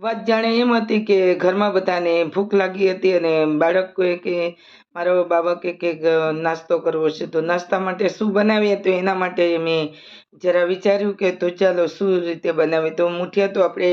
વાત જાણે એમ હતી કે ઘરમાં બધાને ભૂખ લાગી હતી અને બાળકોએ કે મારો બાબા કે કે નાસ્તો કરવો છે તો નાસ્તા માટે શું બનાવીએ? તો એના માટે મેં જરા વિચાર્યું કે તો ચાલો શું રીતે બનાવીએ? તો મુઠિયા તો આપણે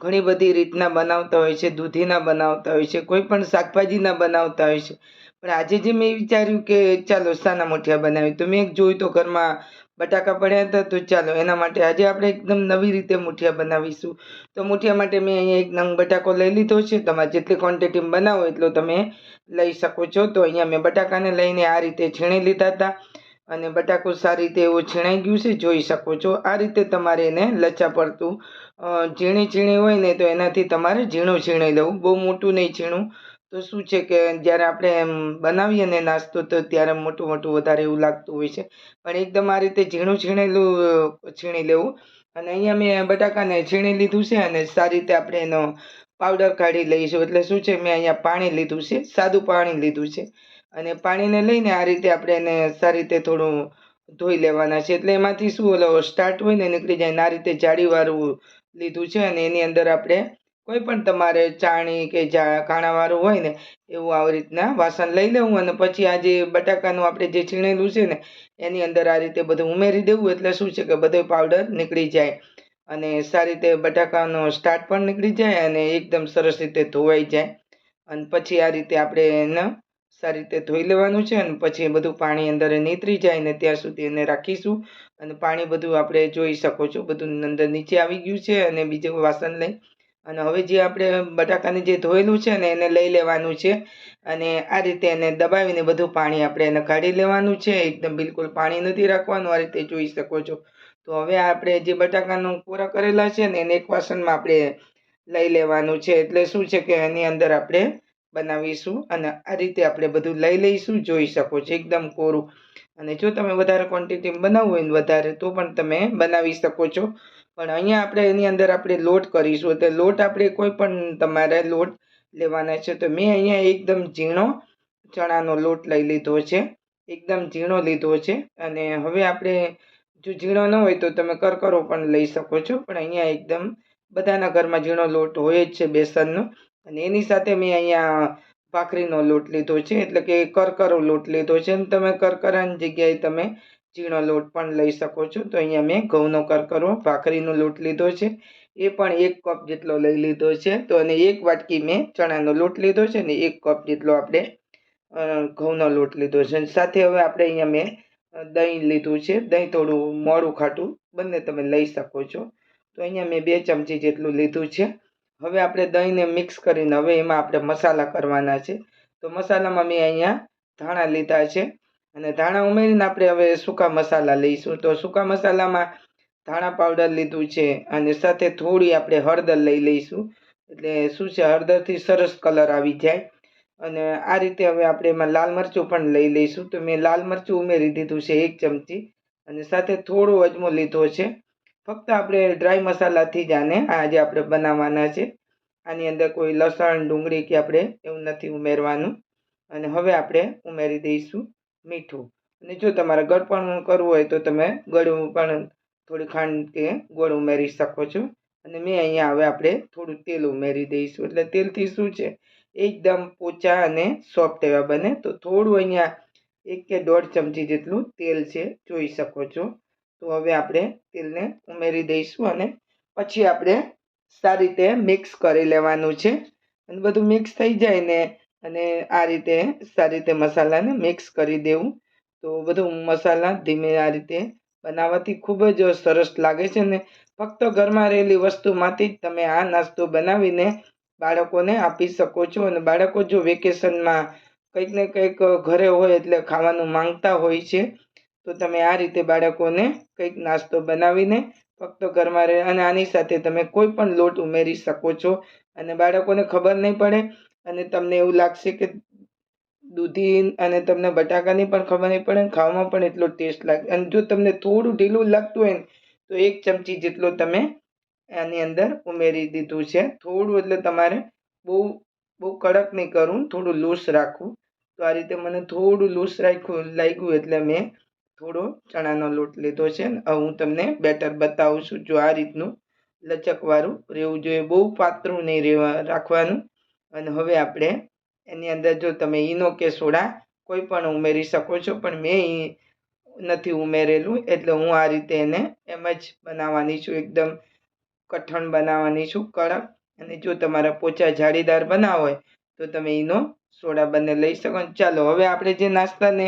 ઘણી બધી રીતના બનાવતા હોય છે, દૂધીના બનાવતા હોય છે, કોઈ પણ શાકભાજીના બનાવતા હોય છે. પણ આજે જે મેં વિચાર્યું કે ચાલો શાના મુઠિયા બનાવી તો મેં જોયું તો ઘરમાં બટાકા પડ્યા હતા તો ચાલો, એના માટે આજે આપણે એકદમ નવી રીતે મુઠિયા બનાવીશું. તો મુઠિયા માટે મેં અહીંયા એક નંગ બટાકો લઈ લીધો છે. તમારે જેટલી ક્વોન્ટિટીમાં બનાવો એટલો તમે લઈ શકો છો. તો અહીંયા મેં બટાકાને લઈને આ રીતે છીણી લીધા હતા અને બટાકો સારી રીતે એવું છીણાઈ ગયું છે, જોઈ શકો છો. આ રીતે તમારે એને લચ્છા પડતું ઝીણી ઝીણી હોય ને તો એનાથી તમારે ઝીણું છીણી લેવું. બહુ મોટું નહીં છીણું તો શું છે કે જ્યારે આપણે એમ બનાવીએ ને નાસ્તો, તો ત્યારે મોટું મોટું વધારે એવું લાગતું હોય છે. પણ એકદમ આ રીતે ઝીણું છીણેલું છીણી લેવું. અને અહીંયા મેં બટાકાને છીણી લીધું છે અને સારી રીતે આપણે એનો પાવડર કાઢી લઈશું. એટલે શું છે, મેં અહીંયા પાણી લીધું છે, સાદું પાણી લીધું છે. અને પાણીને લઈને આ રીતે આપણે એને સારી રીતે થોડું ધોઈ લેવાના છે. એટલે એમાંથી શું ઓલો સ્ટાર્ટ હોય ને નીકળી જાય આ રીતે જાળીવાળું લીધું છે અને એની અંદર આપણે કોઈ પણ તમારે ચાણી કે કાણાવાળું હોય ને, એવું આવી રીતના વાસણ લઈ લેવું અને પછી આ જે બટાકાનું આપણે જે છીણેલું છે ને, એની અંદર આ રીતે બધું ઉમેરી દેવું એટલે શું છે કે બધો પાવડર નીકળી જાય. અને સારી રીતે બટાકાનો સ્ટાર્ટ પણ નીકળી જાય અને એકદમ સરસ રીતે ધોવાઈ જાય. અને પછી આ રીતે આપણે એને સારી રીતે ધોઈ લેવાનું છે અને પછી બધું પાણી અંદર નીતરી જાય ને ત્યાં સુધી એને રાખીશું. અને પાણી બધું આપણે જોઈ શકો છો, બધું અંદર નીચે આવી ગયું છે અને બીજું વાસણ લઈ અને હવે જે આપણે બટાકાને જે ધોયેલું છે ને એને લઈ લેવાનું છે. અને આ રીતે એને દબાવીને બધું પાણી આપણે એને કાઢી લેવાનું છે. એકદમ બિલકુલ પાણી નથી રાખવાનું, આ રીતે જોઈ શકો છો. તો હવે આપણે જે બટાકાનું પૂરા કરેલા છે ને એને એક વાસણમાં આપણે લઈ લેવાનું છે. એટલે શું છે કે એની અંદર આપણે બનાવીશું અને આ રીતે આપણે બધું લઈ લઈશું, જોઈ શકો છો, એકદમ કોરું. અને જો તમે વધારે ક્વોન્ટિટીમાં બનાવવું હોય વધારે, તો પણ તમે બનાવી શકો છો. પણ અહીંયા આપણે એની અંદર આપણે લોટ કરીશું. તો લોટ આપણે કોઈ પણ તમારે લોટ લેવાના છે, તો મેં અહીંયા એકદમ ઝીણો ચણાનો લોટ લઈ લીધો છે. એકદમ ઝીણો લીધો છે. અને હવે આપણે જો ઝીણો ન હોય તો તમે કરકરો પણ લઈ શકો છો. પણ અહીંયા એકદમ બધાના ઘરમાં ઝીણો લોટ હોય જ છે બેસનનો. અને એની સાથે મેં અહીંયા ભાખરીનો લોટ લીધો છે. એટલે કે કરકરો લોટ લીધો છે. અને તમે કરકરાની જગ્યાએ તમે ઝીણો લોટ પણ લઈ શકો છો. તો અહીંયા મેં ઘઉંનો કરકરો, ભાખરીનો લોટ લીધો છે. એ પણ એક કપ જેટલો લઈ લીધો છે. તો અને એક વાટકી મેં ચણાનો લોટ લીધો છે ને એક કપ જેટલો આપણે ઘઉંનો લોટ લીધો છે. સાથે હવે આપણે અહીંયા મેં દહીં લીધું છે. દહીં થોડું મોડું ખાટું, બંને તમે લઈ શકો છો. તો અહીંયા મેં બે ચમચી જેટલું લીધું છે. હવે આપણે દહીંને મિક્સ કરીને હવે એમાં આપણે મસાલા કરવાના છે. તો મસાલામાં મેં અહીંયા ધાણા લીધા છે. અને ધાણા ઉમેરીને આપણે હવે સૂકા મસાલા લઈશું. તો સૂકા મસાલામાં ધાણા પાવડર લીધું છે અને સાથે થોડી આપણે હળદર લઈ લઈશું. એટલે શું છે, હળદરથી સરસ કલર આવી જાય. અને આ રીતે હવે આપણે એમાં લાલ મરચું પણ લઈ લઈશું. તો મેં લાલ મરચું ઉમેરી દીધું છે એક ચમચી. અને સાથે થોડો અજમો લીધો છે. ફક્ત આપણે ડ્રાય મસાલાથી જ આને આજે આપણે બનાવવાના છે. આની અંદર કોઈ લસણ, ડુંગળી કે આપણે એવું નથી ઉમેરવાનું. અને હવે આપણે ઉમેરી દઈશું. મીઠું. અને જો તમારે ગળપણ કરવું હોય તો તમે ગળું પણ થોડી ખાંડ કે ગોળ ઉમેરી શકો છો. અને મેં અહીંયા હવે આપણે થોડું તેલ ઉમેરી દઈશું. એટલે તેલથી શું છે? એકદમ પોચા અને સોફ્ટ એવા બને. તો થોડું અહીંયા એક કે દોઢ ચમચી જેટલું તેલ છે જોઈ શકો છો. તો હવે આપણે તેલને ઉમેરી દઈશું અને પછી આપણે સારી રીતે મિક્સ કરી લેવાનું છે. અને બધું મિક્સ થઈ જાય ને અને આ રીતે સારી રીતે મસાલાને મિક્સ કરી દેવું. તો બધું મસાલા ધીમે આ રીતે બનાવવાથી ખૂબ જ સરસ લાગે છે ને ફક્ત ઘરમાં રહેલી વસ્તુમાંથી જ તમે આ નાસ્તો બનાવીને બાળકોને આપી શકો છો અને બાળકો જો વેકેશનમાં કંઈક ને કંઈક ઘરે હોય એટલે ખાવાનું માંગતા હોય છે, તો તમે આ રીતે બાળકોને કંઈક નાસ્તો બનાવીને ફક્ત ઘરમાં રહે અને આની સાથે તમે કોઈ પણ લોટ ઉમેરી શકો છો. અને બાળકોને ખબર નહીં પડે અને તમને એવું લાગશે કે દૂધી અને તમને બટાકાની પણ ખબર નહીં પડે ખાવામાં પણ એટલો ટેસ્ટ લાગે. અને જો તમને થોડું ઢીલું લાગતું હોય ને, તો એક ચમચી જેટલો તમે આની અંદર ઉમેરી દીધું છે. થોડું એટલે તમારે બહુ બહુ કડક નહીં કરવું, થોડું લૂસ રાખવું. તો આ રીતે મને થોડું લૂસ રાખ્યું, લાગ્યું એટલે મેં થોડો ચણાનો લોટ લીધો છે. હવે હું તમને બેટર બતાવું છું જો આ રીતનું લચકવાળું રહેવું જોઈએ. બહુ પાતળું નહીં રહેવા, રાખવાનું. અને હવે આપણે એની અંદર જો તમે ઈનો કે સોડા કોઈ પણ ઉમેરી શકો છો, પણ મેં નથી ઉમેરેલું, એટલે હું આ રીતે એને એમ જ બનાવવાની છું, એકદમ કઠણ બનાવવાની છું, કડક. અને જો તમારા પોચા જાળીદાર બનાવ હોય, તો તમે ઈનો સોડા બંને લઈ શકો. ચાલો, હવે આપણે જે નાસ્તાને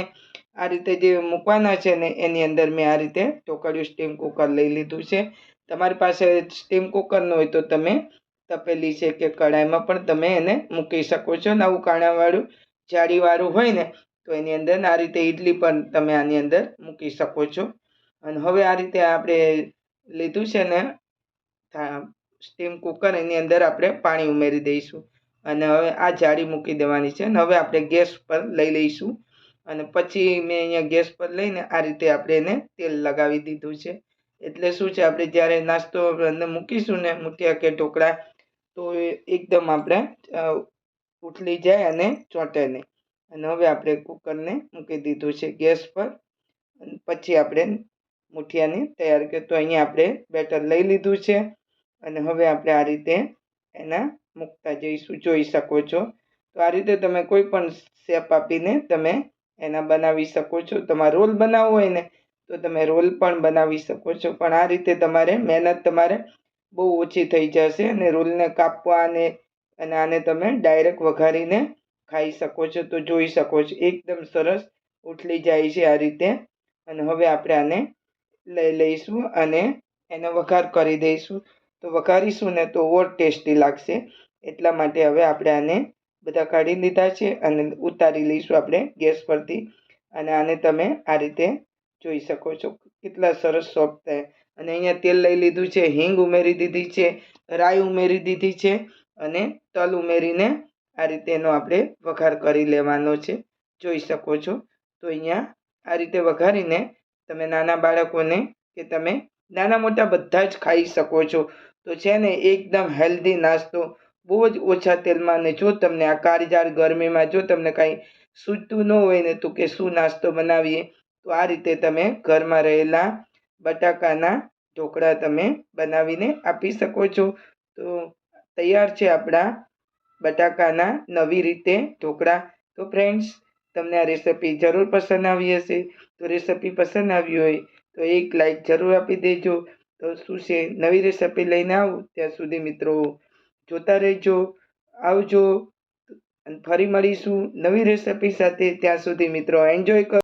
આ રીતે જે મૂકવાના છે ને, એની અંદર મેં આ રીતે ટોકડિયું સ્ટીમ કુકર લઈ લીધું છે. તમારી પાસે સ્ટીમ કુકર ન હોય તો તમે તપેલી છે કે કઢાઈમાં પણ તમે એને મૂકી શકો છો ને આવું કાણાવાળું જાળીવાળું હોય ને, તો એની અંદર આ રીતે ઇડલી પણ તમે આની અંદર મૂકી શકો છો. અને હવે આ રીતે આપણે લીધું છે ને સ્ટીમ કુકર એની અંદર આપણે પાણી ઉમેરી દઈશું. અને હવે આ જાળી મૂકી દેવાની છે અને હવે આપણે ગેસ પર લઈ લઈશું. અને પછી મેં અહીંયા ગેસ પર લઈને આ રીતે આપણે એને તેલ લગાવી દીધું છે. એટલે શું છે, આપણે જ્યારે નાસ્તો અંદર મૂકીશું ને મૂઠિયા કે ઢોકળા તો એ એકદમ આપણે ઉથલી જાય અને ચોંટે નહીં. અને હવે આપણે કુકરને મૂકી દીધું છે ગેસ પર. પછી આપણે મુઠિયાને તૈયાર કરીએ તો અહીંયા આપણે બેટર લઈ લીધું છે. અને હવે આપણે આ રીતે એના મૂકતા જઈશું, જોઈ શકો છો. તો આ રીતે તમે કોઈ પણ શેપ આપીને તમે એના બનાવી શકો છો. તમારે રોલ બનાવવો હોય ને, તો તમે રોલ પણ બનાવી શકો છો. પણ આ રીતે તમારે મહેનત તમારે બહુ ઓછી થઈ જશે અને રોલને કાપવા અને અને આને તમે ડાયરેક્ટ વઘારીને ખાઈ શકો છો તો જોઈ શકો છો. એકદમ સરસ ઉથલી જાય છે આ રીતે. અને હવે આપણે આને લઈ લઈશું અને એનો વઘાર કરી દઈશું. તો વઘારીશું ને તો ઓર ટેસ્ટી લાગશે. એટલા માટે હવે આપણે આને બધા કાઢી લીધા છે અને ઉતારી લઈશું આપણે ગેસ પરથી. અને આને તમે આ રીતે જોઈ શકો છો. કેટલા સરસ સોફ્ટ થાય અને અહીંયા તેલ લઈ લીધું છે, હિંગ ઉમેરી દીધી છે, રાઈ ઉમેરી દીધી છે અને તલ ઉમેરીને આ રીતે એનો આપણે વઘાર કરી લેવાનો છે. જોઈ શકો છો. તો અહીંયા આ રીતે વઘારીને તમે નાના બાળકોને કે તમે નાના મોટા બધા જ ખાઈ શકો છો. તો છે ને એકદમ હેલ્ધી નાસ્તો. બહુ જ ઓછા તેલમાં અને જો તમને આ કારજાર ગરમીમાં જો તમને કાંઈ સૂચતું ન હોય ને તો કે શું નાસ્તો બનાવીએ તો આ રીતે તમે ઘરમાં રહેલા બટાકાના ઢોકળા તમે બનાવીને આપી શકો છો. તો તૈયાર છે આપણા બટાકાના નવી રીતે ઢોકળા. તો ફ્રેન્ડ્સ તમને આ રેસિપી જરૂર પસંદ આવી હશે. તો રેસિપી પસંદ આવી હોય તો એક લાઈક જરૂર આપી દેજો. તો શું છે? નવી રેસિપી લઈને આવું. ત્યાં સુધી મિત્રો જોતા રહેજો. આવજો. ફરી મળીશું નવી રેસિપી સાથે. ત્યાં સુધી મિત્રો એન્જોય કરો.